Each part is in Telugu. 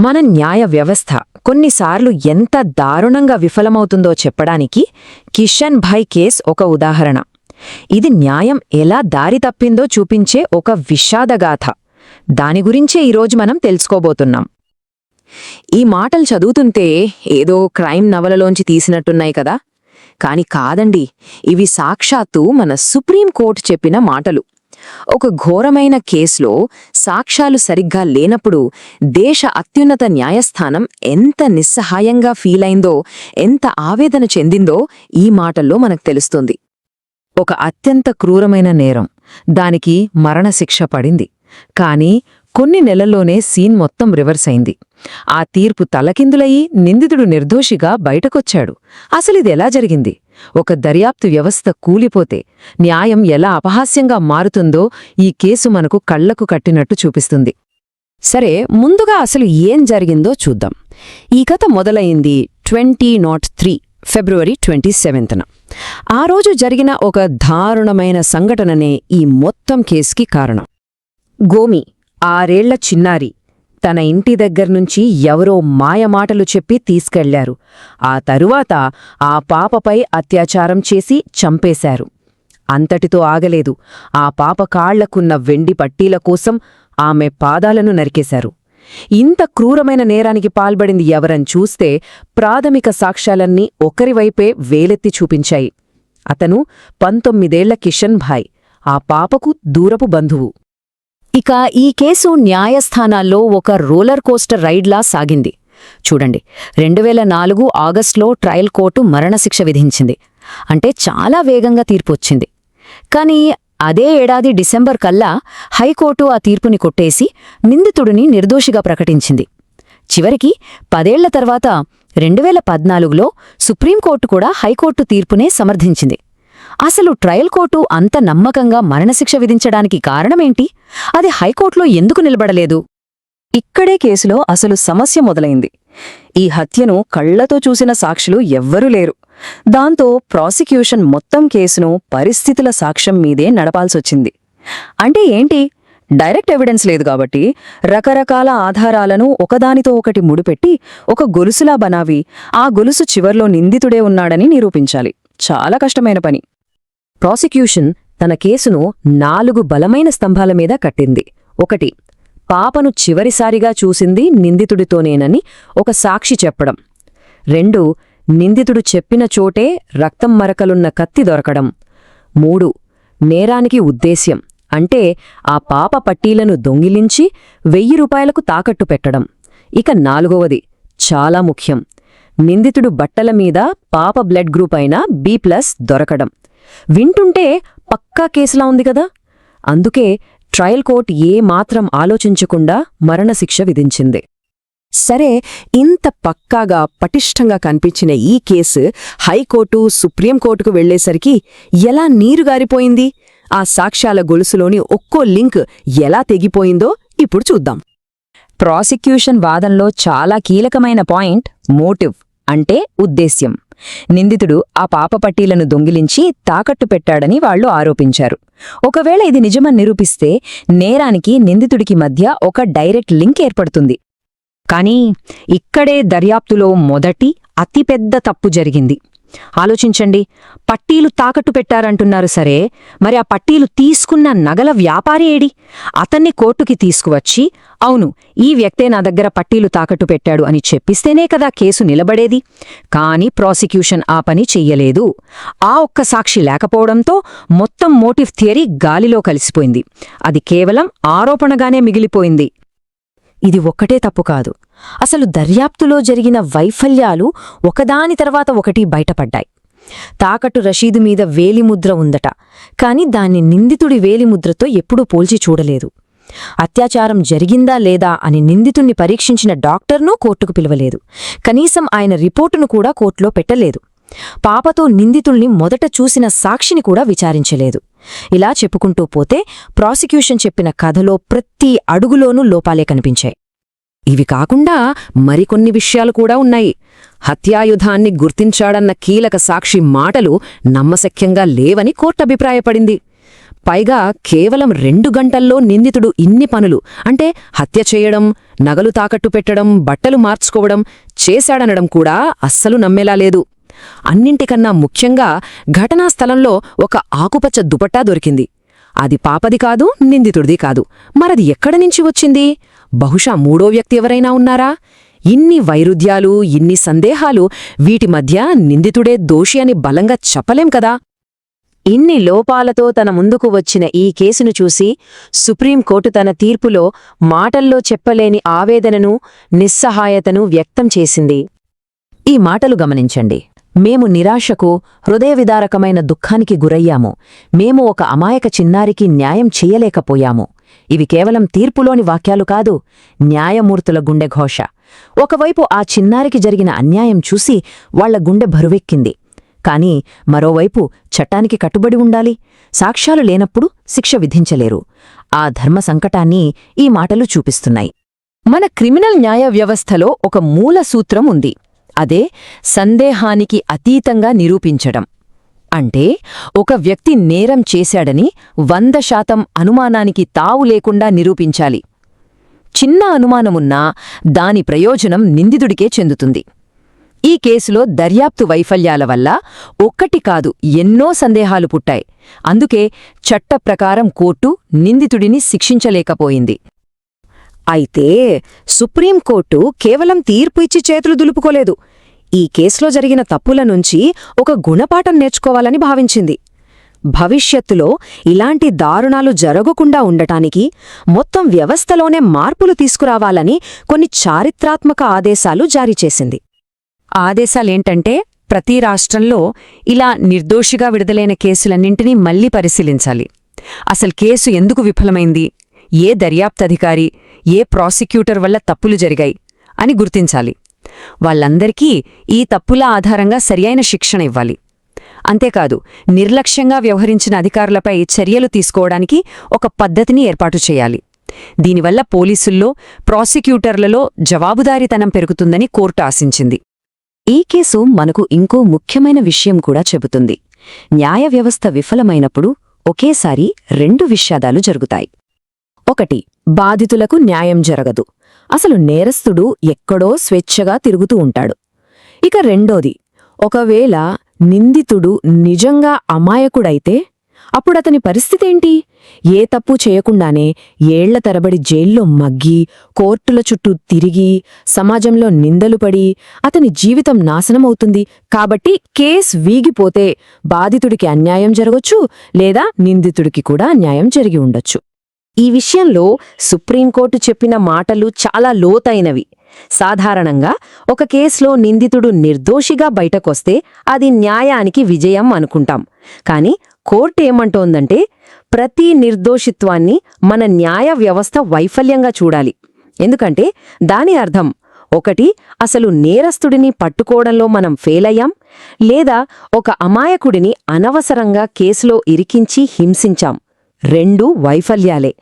మన న్యాయ వ్యవస్థ కొన్నిసార్లు ఎంత దారుణంగా విఫలమవుతుందో చెప్పడానికి కిషన్ భాయ్ కేస్ ఒక ఉదాహరణ. ఇది న్యాయం ఎలా దారి తప్పిందో చూపించే ఒక విషాదగాథ దాని గురించే ఈరోజు మనం తెలుసుకోబోతున్నాం. ఈ మాటలు చదువుతుంటే ఏదో క్రైమ్ నవలలోంచి తీసినట్టున్నాయి కదా. కాని కాదండి ఇవి సాక్షాత్తు మన సుప్రీం కోర్టు చెప్పిన మాటలు. ఒక ఘోరమైన కేసులో సాక్ష్యాలు సరిగ్గా లేనప్పుడు దేశ అత్యున్నత న్యాయస్థానం ఎంత నిస్సహాయంగా ఫీలైందో ఎంత ఆవేదన చెందిందో ఈ మాటల్లో మనకు తెలుస్తుంది. ఒక అత్యంత క్రూరమైన నేరం. దానికి మరణశిక్ష పడింది. కానీ కొన్ని నెలల్లోనే సీన్ మొత్తం రివర్స్ అయింది. ఆ తీర్పు తలకిందులయ్యి నిందితుడు నిర్దోషిగా బయటకొచ్చాడు. అసలిదెలా జరిగింది? ఒక దర్యాప్తు వ్యవస్థ కూలిపోతే న్యాయం ఎలా అపహాస్యంగా మారుతుందో ఈ కేసు మనకు కళ్ళకు కట్టినట్టు చూపిస్తుంది. సరే ముందుగా అసలు ఏం జరిగిందో చూద్దాం. ఈ కథ మొదలయింది ట్వంటీ నాట్ త్రీ ఫిబ్రవరి ట్వంటీ సెవెంత్న. ఆ రోజు జరిగిన ఒక దారుణమైన సంఘటననే ఈ మొత్తం కేసుకి కారణం. గోమి ఆరేళ్ళ చిన్నారి తన ఇంటి దగ్గర్నుంచి ఎవరో మాయమాటలు చెప్పి తీసుకెళ్ళారు. ఆ తరువాత ఆ పాపపై అత్యాచారం చేసి చంపేశారు. అంతటితో ఆగలేదు. ఆ పాప కాళ్ళకున్న వెండి పట్టీల కోసం ఆమె పాదాలను నరికేశారు. ఇంత క్రూరమైన నేరానికి పాల్పడింది ఎవరని చూస్తే ప్రాథమిక సాక్ష్యాలన్నీ ఒకరివైపే వేలెత్తి చూపించాయి. అతను పంతొమ్మిదేళ్ళ కిషన్ భాయ్. ఆ పాపకు దూరపు బంధువు. ఇక ఈ కేసు న్యాయస్థానాల్లో ఒక రోలర్ కోస్టర్ రైడ్లా సాగింది. చూడండి రెండు వేల నాలుగు ఆగస్టులో ట్రయల్ కోర్టు మరణశిక్ష విధించింది. అంటే చాలా వేగంగా తీర్పు వచ్చింది. కానీ అదే ఏడాది డిసెంబర్ కల్లా హైకోర్టు ఆ తీర్పుని కొట్టేసి నిందితుడిని నిర్దోషిగా ప్రకటించింది. చివరికి పదేళ్ళ తర్వాత రెండు వేల పద్నాలుగులో సుప్రీంకోర్టు కూడా హైకోర్టు తీర్పునే సమర్థించింది. అసలు ట్రయల్ కోర్టు అంత నమ్మకంగా మరణశిక్ష విధించడానికి కారణమేంటి? అది హైకోర్టులో ఎందుకు నిలబడలేదు? ఇక్కడే కేసులో అసలు సమస్య మొదలైంది. ఈ హత్యను కళ్ళతో చూసిన సాక్షులు ఎవ్వరూ లేరు. దాంతో ప్రాసిక్యూషన్ మొత్తం కేసును పరిస్థితుల సాక్ష్యం మీదే నడపాల్సొచ్చింది. అంటే ఏంటి? డైరెక్ట్ ఎవిడెన్స్ లేదు కాబట్టి రకరకాల ఆధారాలను ఒకదానితో ఒకటి ముడిపెట్టి ఒక గొలుసులా బనావి ఆ గొలుసు చివర్లో నిందితుడే ఉన్నాడని నిరూపించాలి. చాలా కష్టమైన పని. ప్రాసిక్యూషన్ తన కేసును నాలుగు బలమైన స్తంభాల మీద కట్టింది. ఒకటి పాపను చివరిసారిగా చూసింది నిందితుడితోనేనని ఒక సాక్షి చెప్పడం. రెండు నిందితుడు చెప్పిన చోటే రక్తం మరకలున్న కత్తి దొరకడం. మూడు నేరానికి ఉద్దేశ్యం అంటే ఆ పాప పట్టీలను దొంగిలించి వెయ్యి రూపాయలకు తాకట్టు పెట్టడం. ఇక నాలుగవది చాలా ముఖ్యం. నిందితుడు బట్టల మీద పాప బ్లడ్ గ్రూప్ అయిన బి ప్లస్ దొరకడం. వింటుంటే పక్కా కేసులా ఉంది కదా. అందుకే ట్రయల్ కోర్ట్ ఏ మాత్రం ఆలోచించకుండా మరణశిక్ష విధించింది. సరే ఇంత పక్కాగా పటిష్టంగా కనిపించిన ఈ కేసు హైకోర్టు సుప్రీంకోర్టుకు వెళ్ళేసరికి ఎలా నీరుగారిపోయింది ఆ సాక్ష్యాల గొలుసులోని ఒక్కో లింక్ ఎలా తెగిపోయిందో ఇప్పుడు చూద్దాం. ప్రాసిక్యూషన్ వాదంలో చాలా కీలకమైన పాయింట్ మోటివ్ అంటే ఉద్దేశ్యం. నిందితుడు ఆ పాప పట్టీలను దొంగిలించి తాకట్టు పెట్టాడని వాళ్ళు ఆరోపించారు. ఒకవేళ ఇది నిజమని నిరూపిస్తే నేరానికి నిందితుడికి మధ్య ఒక డైరెక్ట్ లింక్ ఏర్పడుతుంది. కానీ ఇక్కడే దర్యాప్తులో మొదటి అతిపెద్ద తప్పు జరిగింది. ఆలోచించండి. పట్టీలు తాకట్టు పెట్టారంటున్నారు సరే మరి ఆ పట్టీలు తీసుకున్న నగల వ్యాపారి ఏడి? అతన్ని కోర్టుకి తీసుకువచ్చి అవును ఈ వ్యక్తే నా దగ్గర పట్టీలు తాకట్టు పెట్టాడు అని చెప్పిస్తేనే కదా కేసు నిలబడేది. కాని ప్రాసిక్యూషన్ ఆ పని చెయ్యలేదు. ఆ ఒక్క సాక్షి లేకపోవడంతో మొత్తం మోటివ్ థియరీ గాలిలో కలిసిపోయింది. అది కేవలం ఆరోపణగానే మిగిలిపోయింది. ఇది ఒక్కటే తప్పు కాదు. అసలు దర్యాప్తులో జరిగిన వైఫల్యాలు ఒకదాని తర్వాత ఒకటి బయటపడ్డాయి. తాకట్టు రషీదు మీద వేలిముద్ర ఉందట. కాని దాన్ని నిందితుడి వేలిముద్రతో ఎప్పుడూ పోల్చి చూడలేదు. అత్యాచారం జరిగిందా లేదా అని నిందితుణ్ణి పరీక్షించిన డాక్టర్ను కోర్టుకు పిలవలేదు. కనీసం ఆయన రిపోర్టును కూడా కోర్టులో పెట్టలేదు. పాపతో నిందితుల్ని మొదట చూసిన సాక్షిని కూడా విచారించలేదు. ఇలా చెప్పుకుంటూ పోతే ప్రాసిక్యూషన్ చెప్పిన కథలో ప్రతి అడుగులోనూ లోపాలే కనిపించాయి. ఇవి కాకుండా మరికొన్ని విషయాలు కూడా ఉన్నాయి. హత్యాయుధాన్ని గుర్తించాడన్న కీలక సాక్షి మాటలు నమ్మశక్యంగా లేవని కోర్టు అభిప్రాయపడింది. పైగా కేవలం రెండు గంటల్లో నిందితుడు ఇన్ని పనులు అంటే హత్య చేయడం నగలు తాకట్టు పెట్టడం బట్టలు మార్చుకోవడం చేశాడనడం కూడా అస్సలు నమ్మేలా లేదు. అన్నింటికన్నా ముఖ్యంగా ఘటనా స్థలంలో ఒక ఆకుపచ్చ దుపట్టా దొరికింది. అది పాపది కాదు నిందితుడిది కాదు. మరది ఎక్కడి నుంచి వచ్చింది? బహుశా మూడో వ్యక్తి ఎవరైనా ఉన్నారా? ఇన్ని వైరుధ్యాలు ఇన్ని సందేహాలు వీటి మధ్య నిందితుడే దోషి అని బలంగా చెప్పలేం కదా? ఇన్ని లోపాలతో తన ముందుకు వచ్చిన ఈ కేసును చూసి సుప్రీంకోర్టు తన తీర్పులో మాటల్లో చెప్పలేని ఆవేదనను నిస్సహాయతను వ్యక్తం చేసింది. ఈ మాటలు గమనించండి. మేము నిరాశకు హృదయవిదారకమైన దుఃఖానికి గురయ్యాము. మేము ఒక అమాయక చిన్నారికి న్యాయం చెయ్యలేకపోయాము ఇవి కేవలం తీర్పులోని వాక్యాలు కాదు న్యాయమూర్తుల గుండె ఘోష. ఒకవైపు ఆ చిన్నారికి జరిగిన అన్యాయం చూసి వాళ్ళ గుండె బరువెక్కింది. కాని మరోవైపు చట్టానికి కట్టుబడి ఉండాలి సాక్ష్యాలు లేనప్పుడు శిక్ష విధించలేరు. ఆ ధర్మ సంకటాన్ని ఈ మాటలు చూపిస్తున్నాయి. మన క్రిమినల్ న్యాయ వ్యవస్థలో ఒక మూల సూత్రం ఉంది. అదే సందేహానికి అతీతంగా నిరూపించడం. అంటే ఒక వ్యక్తి నేరం చేశాడని వంద శాతం అనుమానానికి తావు లేకుండా నిరూపించాలి. చిన్న అనుమానమున్నా దాని ప్రయోజనం నిందితుడికే చెందుతుంది. ఈ కేసులో దర్యాప్తు వైఫల్యాల వల్ల ఒక్కటి కాదు ఎన్నో సందేహాలు పుట్టాయి. అందుకే చట్టప్రకారం కోర్టు నిందితుడిని శిక్షించలేకపోయింది. అయితే సుప్రీంకోర్టు కేవలం తీర్పు ఇచ్చి చేతులు దులుపుకోలేదు. ఈ కేసులో జరిగిన తప్పుల నుంచి ఒక గుణపాఠం నేర్చుకోవాలని భావించింది. భవిష్యత్తులో ఇలాంటి దారుణాలు జరగకుండా ఉండటానికి మొత్తం వ్యవస్థలోనే మార్పులు తీసుకురావాలని కొన్ని చారిత్రాత్మక ఆదేశాలు జారీ చేసింది. ఆదేశాలేంటంటే ప్రతి రాష్ట్రంలో ఇలా నిర్దోషిగా విడుదలైన కేసులన్నింటినీ మళ్ళీ పరిశీలించాలి. అసలు కేసు ఎందుకు విఫలమైంది? ఏ దర్యాప్తధికారి ఏ ప్రాసిక్యూటర్ వల్ల తప్పులు జరిగాయి అని గుర్తించాలి. వాళ్ళందరికీ ఈ తప్పుల ఆధారంగా సరియైన శిక్షణ ఇవ్వాలి. అంతేకాదు నిర్లక్ష్యంగా వ్యవహరించిన అధికారులపై చర్యలు తీసుకోవడానికి ఒక పద్ధతిని ఏర్పాటు చేయాలి. దీనివల్ల పోలీసుల్లో ప్రాసిక్యూటర్లలో జవాబుదారీతనం పెరుగుతుందని కోర్టు ఆశించింది. ఈ కేసు మనకు ఇంకో ముఖ్యమైన విషయం కూడా చెబుతుంది. న్యాయ వ్యవస్థ విఫలమైనప్పుడు ఒకేసారి రెండు విషాదాలు జరుగుతాయి. ఒకటి బాధితులకు న్యాయం జరగదు. అసలు నేరస్తుడు ఎక్కడో స్వేచ్ఛగా తిరుగుతూ ఉంటాడు. ఇక రెండోది ఒకవేళ నిందితుడు నిజంగా అమాయకుడైతే అప్పుడతని పరిస్థితేంటి? ఏ తప్పు చేయకుండానే ఏళ్ళ తరబడి జైల్లో మగ్గి కోర్టుల చుట్టూ తిరిగి సమాజంలో నిందలు పడి అతని జీవితం నాశనమవుతుంది. కాబట్టి కేస్ వీగిపోతే బాధితుడికి అన్యాయం జరగొచ్చు లేదా నిందితుడికి కూడా అన్యాయం జరిగి ఉండొచ్చు. ఈ విషయంలో సుప్రీంకోర్టు చెప్పిన మాటలు చాలా లోతైనవి. సాధారణంగా ఒక కేసులో నిందితుడు నిర్దోషిగా బయటకొస్తే అది న్యాయానికి విజయం అనుకుంటాం. కాని కోర్టు ఏమంటోందంటే ప్రతి నిర్దోషిత్వాన్ని మన న్యాయ వ్యవస్థ వైఫల్యంగా చూడాలి. ఎందుకంటే దాని అర్థం ఒకటి అసలు నేరస్తుడిని పట్టుకోవడంలో మనం ఫెయిలయ్యాం లేదా ఒక అమాయకుడిని అనవసరంగా కేసులో ఇరికించి హింసించాం. రెండూ వైఫల్యాలే.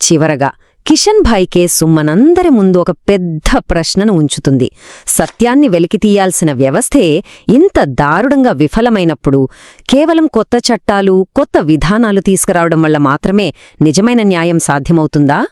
చివరగా కిషన్ భాయ్ కేసు మనందరి ముందు ఒక పెద్ద ప్రశ్నను ఉంచుతుంది. సత్యాన్ని వెలికితీయాల్సిన వ్యవస్థే ఇంత దారుణంగా విఫలమైనప్పుడు కేవలం కొత్త చట్టాలు కొత్త విధానాలు తీసుకురావడం వల్ల మాత్రమే నిజమైన న్యాయం సాధ్యమవుతుందా?